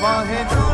for his own.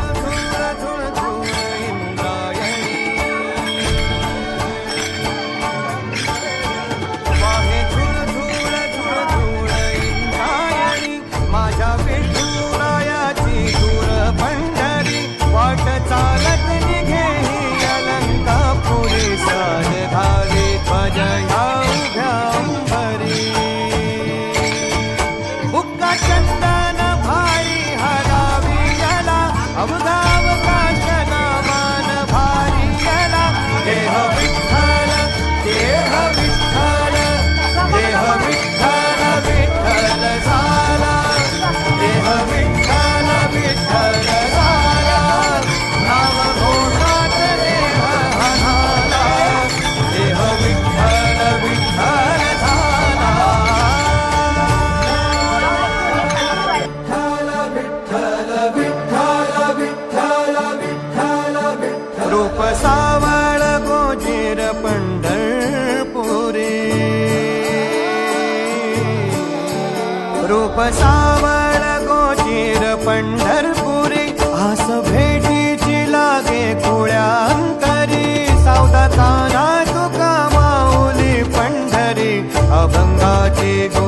सावळ गोजेर पंढरपुरी. रूप सावळ गोजेर पंढरपुरी. आस भेटीची लागे कुळ्यांकरी सौदा तारा तुका माऊली पंढरी. अभंगाची गो